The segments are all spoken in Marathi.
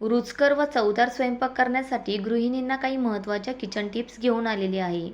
रुचकर व चवदार स्वयंपाक करण्यासाठी गृहिणींना काही महत्त्वाच्या किचन टिप्स घेऊन आलेली आहे.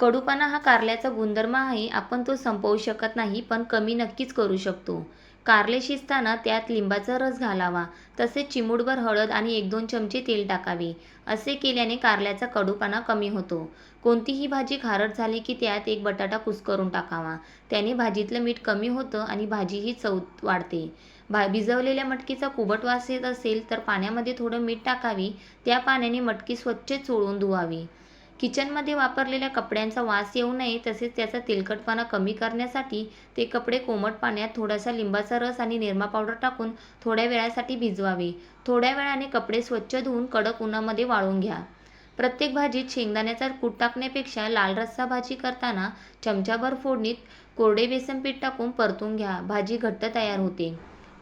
कडूपणा हा कारल्याचा गुणधर्म आहे आपण तो संपवू शकत नाही पण कमी नक्कीच करू शकतो. कारले शिजताना त्यात लिंबाचा रस घालावा तसेच चिमूटभर हळद आणि एक दोन चमचे तेल टाकावे. असे केल्याने कारल्याचा कडूपणा कमी होतो. कोणतीही भाजी खारट झाली की त्यात एक बटाटा कुस्करून टाकावा. त्याने भाजीतलं मीठ कमी होतं आणि भाजीही चव वाढते. भा भिजवलेल्या मटकीचा कुबट वास येत असेल तर पाण्यामध्ये थोडं मीठ टाकावी. त्या पाण्याने मटकी स्वच्छ चोळून धुवावी. किचनमध्ये वापरलेल्या कपड्यांचा वास येऊ नये तसेच त्याचा तेलकटपणा कमी करण्यासाठी ते कपडे कोमट पाण्यात थोडासा लिंबाचा रस आणि निरमा पावडर टाकून थोड्या वेळासाठी भिजवावे. थोड्या वेळाने कपडे स्वच्छ धुवून कडक उन्हामध्ये वाळून घ्या. प्रत्येक भाजीत शेंगदाण्याचा कूट टाकण्यापेक्षा लाल रस्सा भाजी करताना चमचाभर फोडणीत कोरडे बेसन पीठ टाकून परतून घ्या. भाजी घट्ट तयार होते.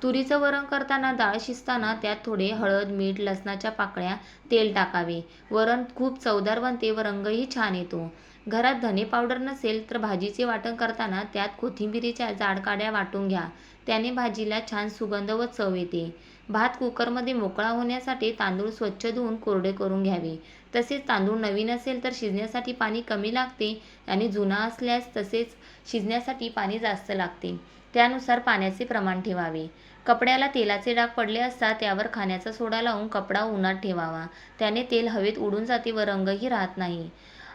तुरीचं वरण करताना डाळ शिजताना त्यात थोडे हळद मीठ लसणाच्या पाकळ्या तेल टाकावे. वरण खूप चवदार बनते व रंगही छान येतो. घरात धने पावडर नसेल तर भाजीचे वाटण करताना त्यात कोथिंबिरीच्या जाड काड्या वाटून घ्या. त्याने भाजीला छान सुगंध व चव येते. भात कुकरमध्ये मोकळा होण्यासाठी तांदूळ स्वच्छ धुवून कोरडे करून घ्यावे. तसेच तांदूळ नवीन असेल तर शिजण्यासाठी पाणी कमी लागते. आणि जुना असल्यास तसेच शिजण्यासाठी पाणी जास्त लागते. त्यानुसार पाण्याचे प्रमाण ठेवावे. कपड्याला तेलाचे डाग पडले असता त्यावर खाण्याचा सोडा लावून कपडा उन्हात ठेवावा. त्याने तेल हवेत उडून जाते व रंगही राहत नाही.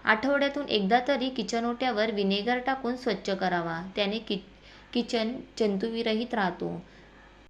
आठवड्यातून एकदा तरी किचन ओट्यावर विनेगर टाकून स्वच्छ करावा. त्याने कि किचन जंतुविरहित राहतो.